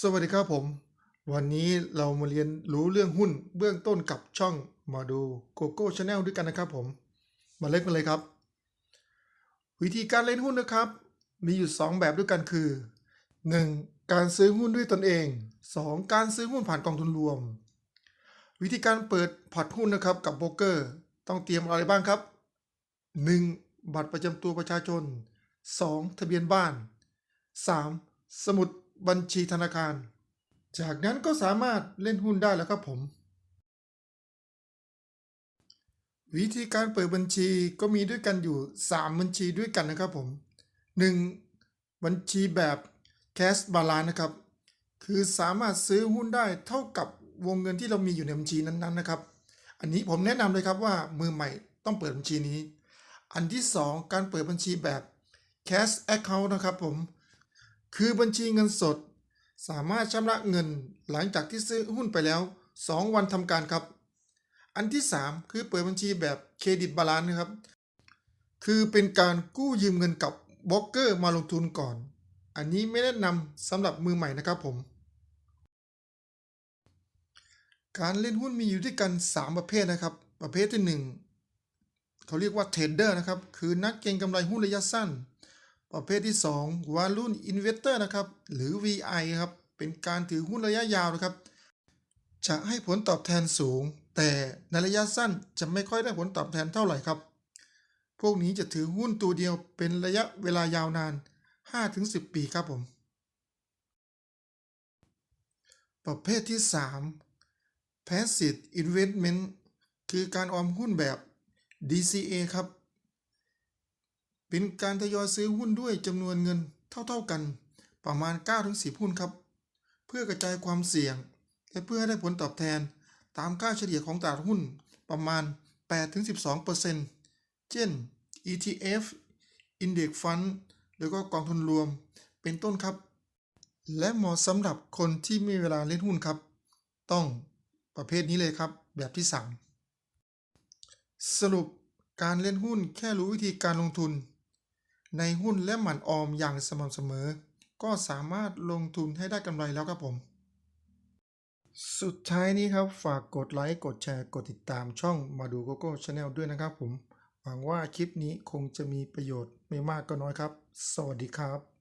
สวัสดีครับผม วันนี้เรามาเรียนรู้เรื่องหุ้นเบื้องต้นกับช่องมาดูโกโก้ชาแนลด้วยกันนะครับผม มาเล่นกันเลยครับ วิธีการเล่นหุ้นนะครับ มีอยู่ 2 แบบด้วยกันคือ 1. การซื้อหุ้นด้วยตนเอง 2. การซื้อหุ้นผ่านกองทุนรวม วิธีการเปิดพอร์ตหุ้นนะครับกับโบรกเกอร์ ต้องเตรียมอะไรบ้างครับ 1. บัตรประจำตัวประชาชน 2. ทะเบียนบ้าน 3. สมุด บัญชีธนาคาร จากนั้นก็สามารถเล่นหุ้นได้แล้วครับผม วิธีการเปิดบัญชีก็มีด้วยกันอยู่ 3 บัญชีด้วยกันนะครับผม 1. บัญชีแบบ cash balance นะครับ คือสามารถซื้อหุ้นได้เท่ากับวงเงินที่เรามีอยู่ในบัญชีนั้นๆนะครับ อันนี้ผมแนะนำเลยครับว่ามือใหม่ต้องเปิดบัญชีนี้ อันที่ 2 การเปิดบัญชีแบบ cash account นะครับผม คือบัญชีเงินสด สามารถชำระเงินหลังจากที่ซื้อหุ้นไปแล้ว 2 วันทำการครับ อันที่ 3 คือเปิดบัญชีแบบเครดิตบาลานซ์นะครับ คือเป็นการกู้ยืมเงินกับบล็อกเกอร์มาลงทุนก่อน อันนี้ไม่แนะนำสำหรับมือใหม่นะครับผม การเล่นหุ้นมีอยู่ด้วยกัน 3 ประเภทนะครับ ประเภทที่ 1เขาเรียกว่าเทรดเดอร์นะครับ คือนักเก็งกำไรหุ้นระยะสั้น ประเภทที่ 2 Value Investor นะครับ หรือ VI ครับ เป็นการถือหุ้นระยะยาวนะครับ จะให้ผลตอบแทนสูง แต่ในระยะสั้นจะไม่ค่อยได้ผลตอบแทนเท่าไหร่ครับ พวกนี้จะถือหุ้นตัวเดียวเป็นระยะเวลายาวนาน 5-10 ปีครับผม ประเภทที่ 3 Passive Investment คือการออมหุ้นแบบ DCA ครับ เป็นการทยอยซื้อหุ้นด้วยจำนวนเงินเท่าๆกัน ประมาณ 9-10 หุ้นครับ เพื่อกระจายความเสี่ยง และเพื่อให้ได้ผลตอบแทนตามค่าเฉลี่ยของตลาดหุ้นประมาณ 8-12%เช่น ETF Index Fund แล้วก็กองทุนรวมเป็นต้นครับ และเหมาะสำหรับคนที่มีเวลาเล่นหุ้นครับ ต้องประเภทนี้เลยครับ แบบที่ 3 สรุปการเล่นหุ้นแค่รู้วิธีการลงทุน ในหุ้นและหมั่นออมอย่างสม่ำเสมอ ก็สามารถลงทุนให้ได้กำไรแล้วครับผม สุดท้ายนี้ครับฝากกดไลค์กดแชร์กดติดตามช่องมาดูโกโก้ชาแนลด้วยนะครับผมหวังว่าคลิปนี้คงจะมีประโยชน์ไม่มากก็น้อยครับ สวัสดีครับ